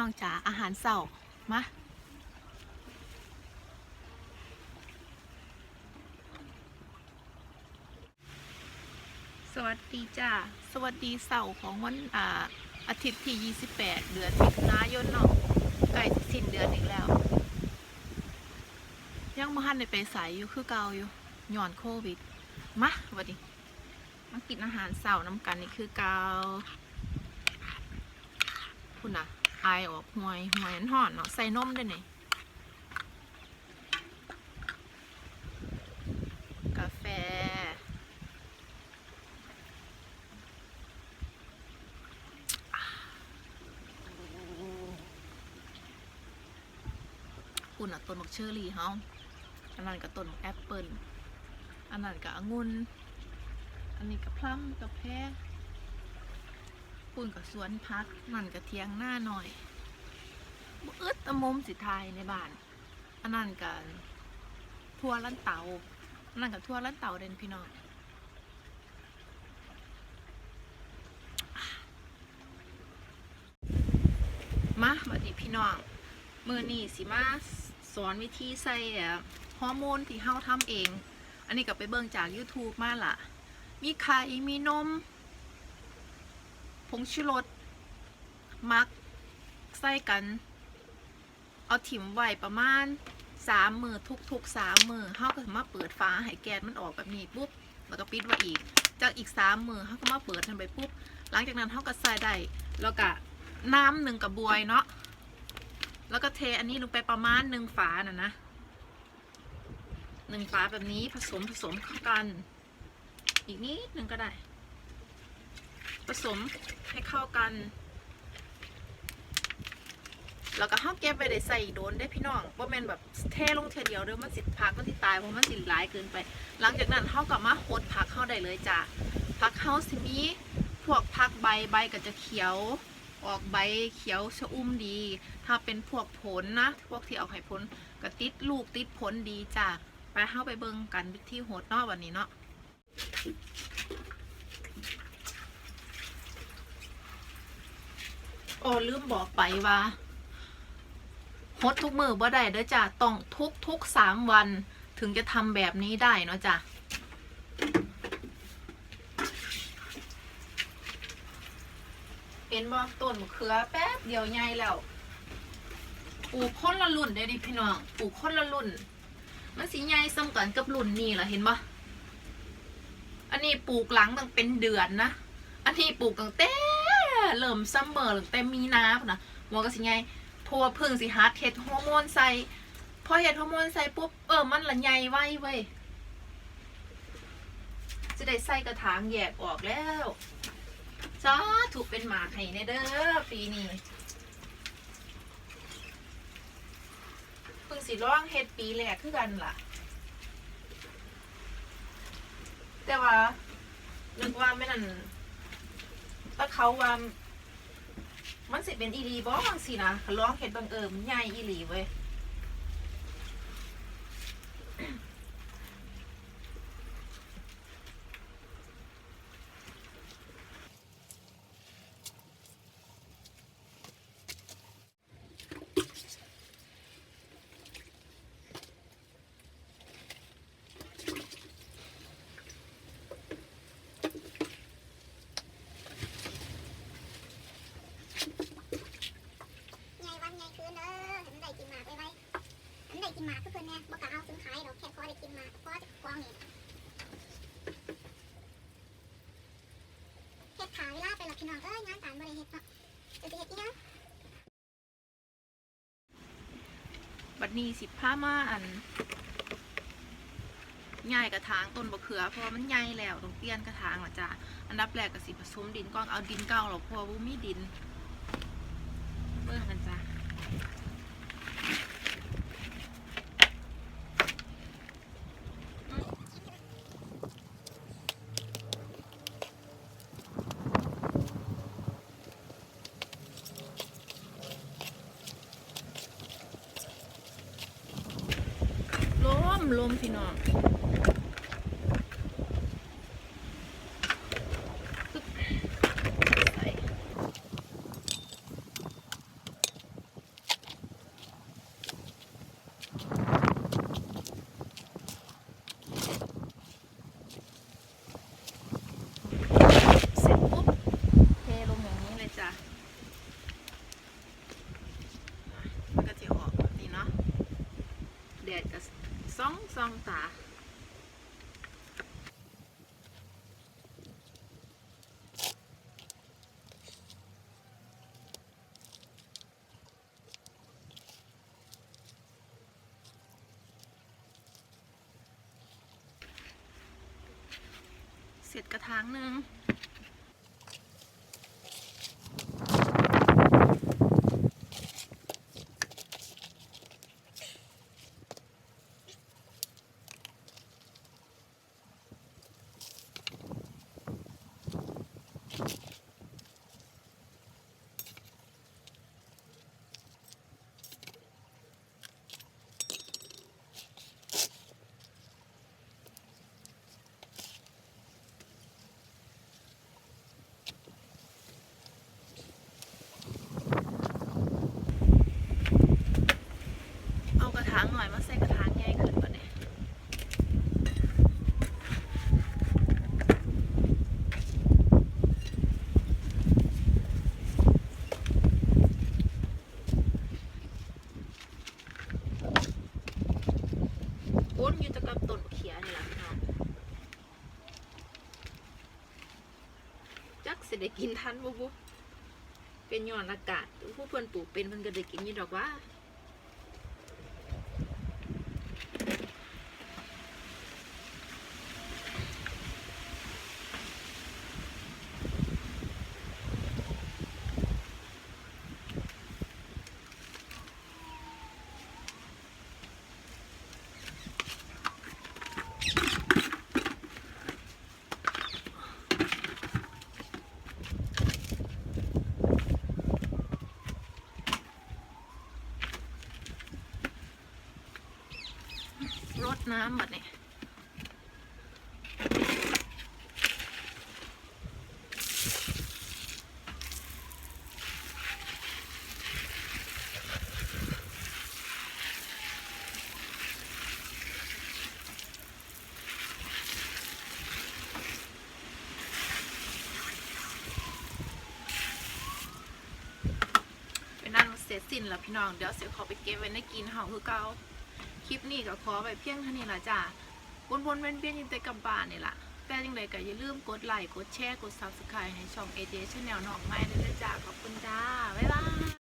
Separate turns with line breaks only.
น้องจ๋าอาหารเสาร์มาสวัสดีจ้าสวัสดีเสาร์ของวันอ่าอาทิตย์ที่ 28 เดือนมิถุนายนเนาะใกล้สิ้นเดือนอีกแล้ว ยังมาหันในไปใสอยู่คือเก่าอยู่หย่อนโควิดมาสวัสดีมากินอาหารเสาร์น้ำกันนี่คือเกาคุณอะ อายออกหวยหวยอันห่อนเนาะใส่นมด้วยนี่กาแฟ คุณอะต้นมะเชอรี่เฮาอันนั้นกับต้นมะแอปเปิลอันนั้นกับองุ่นอันนี้กับพลัมกับแพร ปุ่นกับสวนพักนั่นกับเทียงหน้าหน่อยบ่อึดตะมุมสิทายในบ้าน อันนั้นกับทั่วลันเตาอันนั้นกับทั่วลันเตาเด่นพี่น้องมาบัดนี้พี่น้องมือนี่สิมาสอนวิธีใส่ฮอร์โมนที่เฮาทำเอง อันนี้ก็ไปเบิ่งจาก YouTube มาล่ะ มีไข่มีนม ผงชูรสมักใส่กัน เอาถิ่มไว้ประมาณสามมือทุกๆสามมือเฮาก็มาเปิดฟ้าให้แก๊สมันออกแบบนี้ปุ๊บแล้วก็ปิดไว้อีก จากอีกสามมือเฮาก็มาเปิดทันไปปุ๊บหลังจากนั้นเฮาก็ใส่ได้แล้วก็น้ำหนึ่งกับบวยเนาะแล้วก็เทอันนี้ลงไปประมาณหนึ่งฝาน่ะนะหนึ่งฝาแบบนี้ผสมผสมเข้ากัน อีกนิดหนึ่งก็ได้ ผสมให้เข้ากัน แล้วก็ห้าเก็บไปได้ใส่โดนได้พี่น้องว่าแมนแบบเทลงเทเดียวเด้อมันสิผักมันสิตายเพราะมันสิหลายเกินไป หลังจากนั้นเขากลับมาโหดผักเข้าได้เลยจ้ะผักเข้าสิมีพวกผักใบใบก็จะเขียวออกใบเขียวชะอุ่มดี ถ้าเป็นพวกผลนะ พวกที่เอาไข่ผลก็ติดลูกติดผลดีจ้ะ ไปเข้าไปเบิ่งกันที่โหดเนอกวันนี้เนาะ โอ้ลืมบอกไปว่าฮดทุกมือบ่ได้เด้อจ้ะต้องทุกทุกสามวันถึงจะทำแบบนี้ได้เนาะจ้ะเห็นบ่ต้นมะเขือแป๊บเดียวใหญ่แล้วปลูกคนละรุ่นได้ดิพี่น้องปลูกคนละรุ่น มันสีใหญ่ซ้ำกันกับรุ่นนี้ล่ะเห็นปะอันนี้ปลูกหลังตั้งเป็นเดือนนะ อันนี้ปลูกตั้งแต่ เริ่มซัมเมอร์ตั้งแต่มีนาพุ่นนะหัวก็สิไงพราะว่าเพิ่งสิฮาร์ดเฮ็ดฮอร์โมนใส่พอเฮ็ดฮอร์โมนใส่ปุ๊บเออมันละใหญ่ไว้เว้ยจะได้ใส่กระถางแยกออกแล้วจ้าถูกเป็นหมากให้ในเด้อปีนี้เพิ่งสิร้องเฮ็ดปีแรกคือกันล่ะ แต่ว่านึกว่าไม่นั่นถ้าเขาว่า มันสิเป็นอีหลีบ่บางสินะร้องเห็ดบังเอิญมันใหญ่อีหลีเว้ย
ไงวันไงคืนเด้อเห็นมันได้กินหมากไว้ไว้เห็นมันได้กินหมากก็เพิ่นแน่บ่กะเอาซื้อขายดอกแค่พอได้กินหมากพอจะกวางนี่เฮ็ดขายเวลาไปละ พี่น้องเอ้ยงานการบ่ได้เฮ็ดเนาะจะสิเฮ็ดอีหยัง
บัดนี้สิบผ้ามาอันใหญ่กระถางต้นบะเขือเพราะมันใหญ่แล้วต้องเปลี่ยนกระถางละจ้ะอันดับแรกก็สิผสมดินก่อนเอาดินเก่าหรอกเพราะว่าบ่มีดินเบิ่งกันจ้ะ ลมลมพี่น้องปึ๊บใส่ เสร็จกระถางหนึ่งเอากระถางหน่อยมาใส่กระถางใหญ่ขึ้นก่อนเนี่ยปุ้นอยู่แตะกับต้นเขียนี่แหละพี่น้องจั กินทันบุบุเป็นย้อนอากาศผู้เพิ่นปลูกเป็นเพิ่นก็ได้กินนี่ดอกว่า น้ำแบบนี้เป็นนั่นเสร็จสิ้นแล้วพี่น้อง เดี๋ยวเสียขอไปเก็บไว้ในกินเห่าคือเก่า คลิปนี้ก็ขอไปเพียงเท่านี้ละจ้าวนๆเวียนๆอยู่แต่กับบ้านนี่ล่ะแต่ยังไงก็อย่าลืมกดไลค์กดแชร์กด Subscribe ให้ช่อง AJ Channel นองใหม่ด้วยนะจ้าขอบคุณจ้า บ๊ายบาย